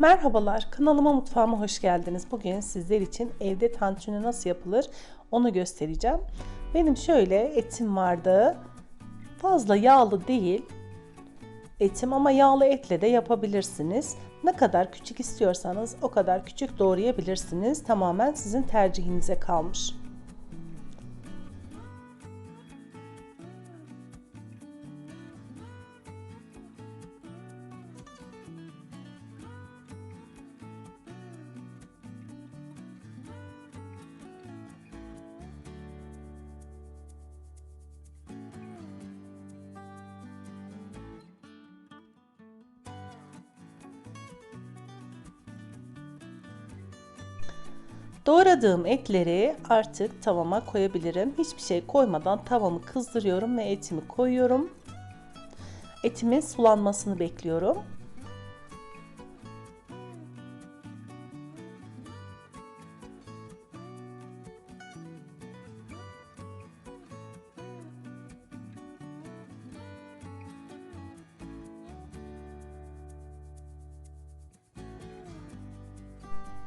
Merhabalar, kanalıma mutfağıma hoş geldiniz. Bugün sizler için evde tantuni nasıl yapılır onu göstereceğim. Benim şöyle etim vardı. Fazla yağlı değil etim ama yağlı etle de yapabilirsiniz. Ne kadar küçük istiyorsanız o kadar küçük doğrayabilirsiniz. Tamamen sizin tercihinize kalmış. Doğradığım etleri artık tavama koyabilirim. Hiçbir şey koymadan tavamı kızdırıyorum ve etimi koyuyorum. Etimin sulanmasını bekliyorum.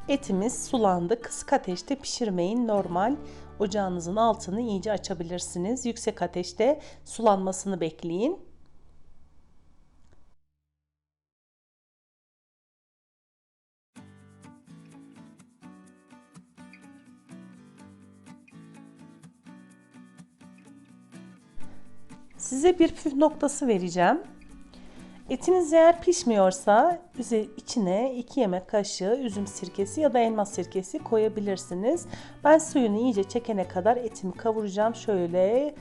Etimiz sulandı. Kısık ateşte pişirmeyin. Normal ocağınızın altını iyice açabilirsiniz. Yüksek ateşte sulanmasını bekleyin. Size bir püf noktası vereceğim. Etiniz eğer pişmiyorsa içine 2 yemek kaşığı üzüm sirkesi ya da elma sirkesi koyabilirsiniz. Ben suyunu iyice çekene kadar etimi kavuracağım. Şöyle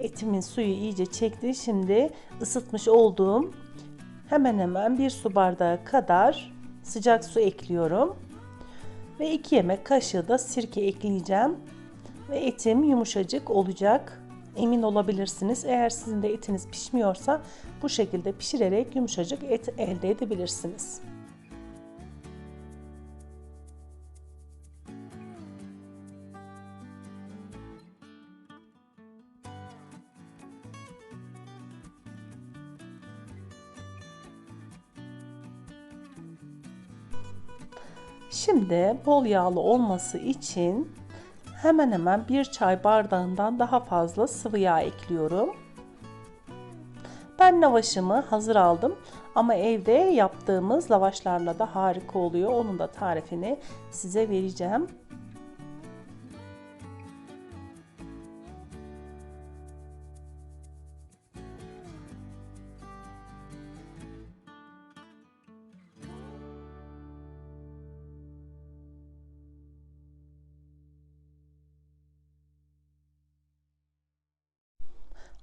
etimin suyu iyice çekti. Şimdi ısıtmış olduğum hemen hemen bir su bardağı kadar sıcak su ekliyorum. Ve 2 yemek kaşığı da sirke ekleyeceğim. Ve etim yumuşacık olacak emin olabilirsiniz. Eğer sizin de etiniz pişmiyorsa bu şekilde pişirerek yumuşacık et elde edebilirsiniz. Şimdi bol yağlı olması için hemen hemen bir çay bardağından daha fazla sıvı yağ ekliyorum. Ben lavaşımı hazır aldım ama evde yaptığımız lavaşlarla da harika oluyor. Onun da tarifini size vereceğim.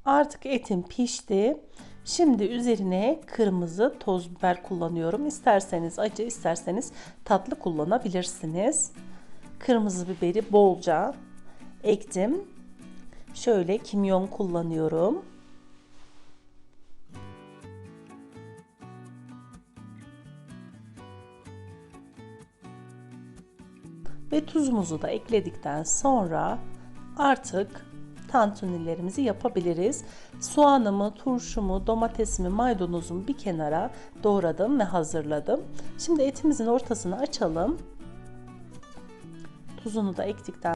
Artık etim pişti. Şimdi üzerine kırmızı toz biber kullanıyorum. İsterseniz acı, isterseniz tatlı kullanabilirsiniz. Kırmızı biberi bolca ektim. Şöyle kimyon kullanıyorum. Ve tuzumuzu da ekledikten sonra artık tantunilerimizi yapabiliriz. Soğanımı, turşumu, domatesimi, maydanozumu bir kenara doğradım ve hazırladım. Şimdi etimizin ortasını açalım. Tuzunu da ektikten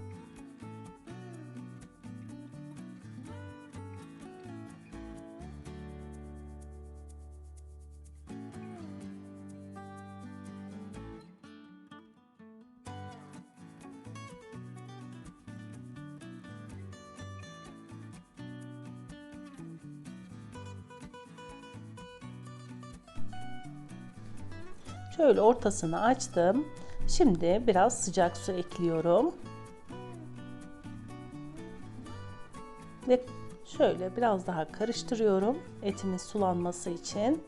Şöyle ortasını açtım. Şimdi biraz sıcak su ekliyorum. Ve şöyle biraz daha karıştırıyorum etimin sulanması için.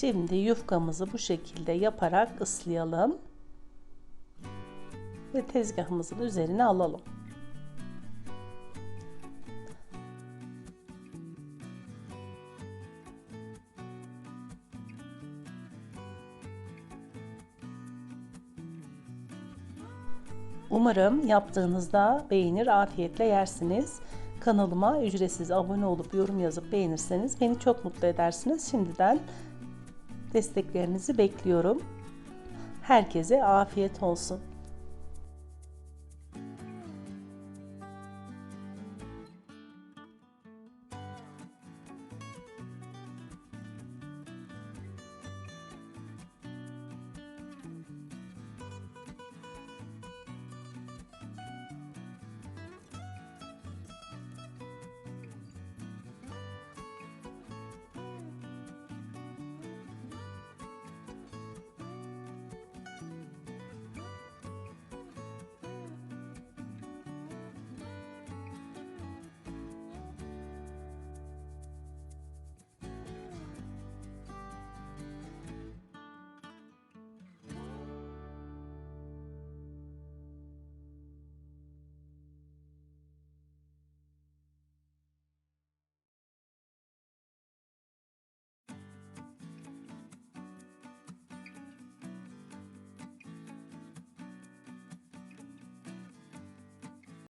Şimdi yufkamızı bu şekilde yaparak ıslayalım. Ve tezgahımızın üzerine alalım. Umarım yaptığınızda beğenir, afiyetle yersiniz. Kanalıma ücretsiz abone olup yorum yazıp beğenirseniz beni çok mutlu edersiniz. Şimdiden desteklerinizi bekliyorum. Herkese afiyet olsun.